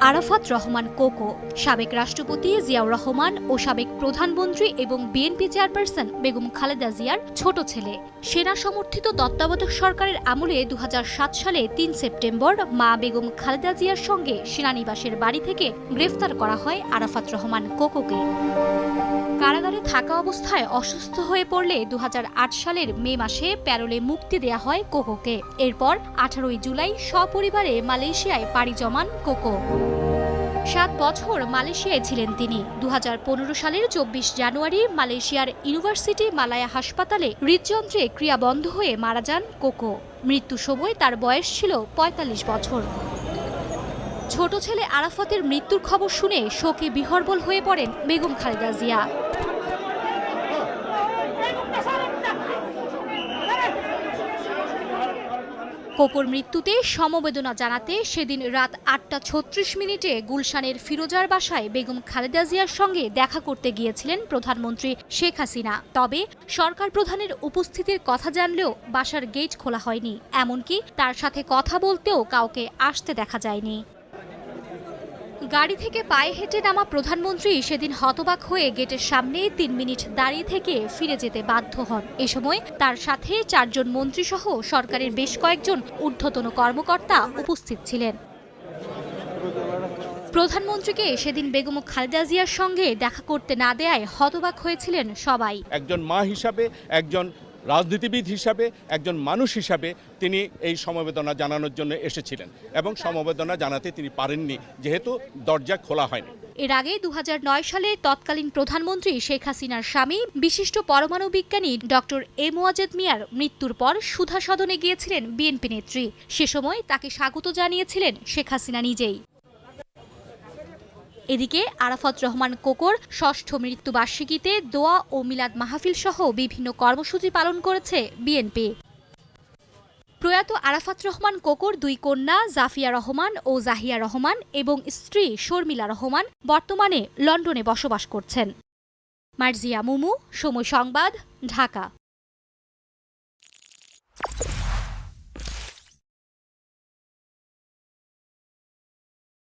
Arafat Rahman cocoa, সাবেক রাষ্ট্রপতি জিয়াউর রহমান ও সাবেক প্রধানমন্ত্রী এবং বিএনপি চেয়ারপারসন বেগম খালেদা জিয়ার ছোট ছেলে। সেনা সমর্থিত তত্ত্বাবধায়ক সরকারের আমলে দু হাজার সাত সালে তিন সেপ্টেম্বর মা বেগম খালেদা জিয়ার সঙ্গে সেনানিবাসের বাড়ি থেকে গ্রেফতার করা হয় আরাফাত রহমান কোকোকে। থাকা অবস্থায় অসুস্থ হয়ে পড়লে দু হাজার আট সালের মে মাসে প্যারোলে মুক্তি দেয়া হয় কোকোকে। এরপর আঠারোই জুলাই সপরিবারে মালয়েশিয়ায় পাড়ি জমান কোকো। সাত বছর মালয়েশিয়ায় ছিলেন তিনি। দু হাজার পনেরো সালের চব্বিশ জানুয়ারি মালয়েশিয়ার ইউনিভার্সিটি মালায়া হাসপাতালে হৃদযন্ত্রে ক্রিয়া বন্ধ হয়ে মারা যান কোকো। মৃত্যু সময় তার বয়স ছিল ৪৫ বছর। ছোট ছেলে আরাফাতের মৃত্যুর খবর শুনে শোকে বিহর্বল হয়ে পড়েন বেগম খালেদা জিয়া। কোকোর মৃত্যুতে সমবেদনা জানাতে সেদিন রাত আটটা ছত্রিশ মিনিটে গুলশানের ফিরোজার বাসায় বেগম খালেদা জিয়ার সঙ্গে দেখা করতে গিয়েছিলেন প্রধানমন্ত্রী শেখ হাসিনা। তবে সরকার প্রধানের উপস্থিতির কথা জানলেও বাসার গেট খোলা হয়নি। এমনকি তার সাথে কথা বলতেও কাউকে আসতে দেখা যায়নি। গাড়ি থেকে পায়ে হেঁটে নামা প্রধানমন্ত্রী সেদিন হতবাক হয়ে গেটের সামনে তিন মিনিট দাঁড়িয়ে থেকে ফিরে যেতে বাধ্য হন। এ সময় তার সাথে চারজন মন্ত্রীসহ সরকারের বেশ কয়েকজন ঊর্ধ্বতন কর্মকর্তা উপস্থিত ছিলেন। প্রধানমন্ত্রীকে সেদিন বেগম খালেদা জিয়ার সঙ্গে দেখা করতে না দেয়ায় হতবাক হয়েছিলেন সবাই। একজন মা হিসাবে একজন রাজনীতিবিদ হিসাবে, একজন মানুষ হিসাবে তিনি এই সমবেদনা জানানোর জন্য এসেছিলেন এবং সমবেদনা জানাতে তিনি পারেননি, যেহেতু দরজা খোলা হয়নি। এর আগে দু হাজার নয় সালে তৎকালীন প্রধানমন্ত্রী শেখ হাসিনার স্বামী, বিশিষ্ট পরমাণু বিজ্ঞানী ডক্টর এ মোয়াজেদ মিয়ার মৃত্যুর পর সুধা সদনে গিয়েছিলেন বিএনপি নেত্রী। সে সময় তাকে স্বাগত জানিয়েছিলেন শেখ হাসিনা নিজেই। এদিকে আরাফাত রহমান কোকর ষষ্ঠ মৃত্যুবার্ষিকীতে দোয়া ও মিলাদ মাহফিল সহ বিভিন্ন কর্মসূচি পালন করেছে বিএনপি। প্রয়াত আরাফাত রহমান কোকর দুই কন্যা জাফিয়া রহমান ও জাহিয়া রহমান এবং স্ত্রী শর্মিলা রহমান বর্তমানে লন্ডনে বসবাস করছেন। মার্জিয়া মুমু, সময় সংবাদ, ঢাকা।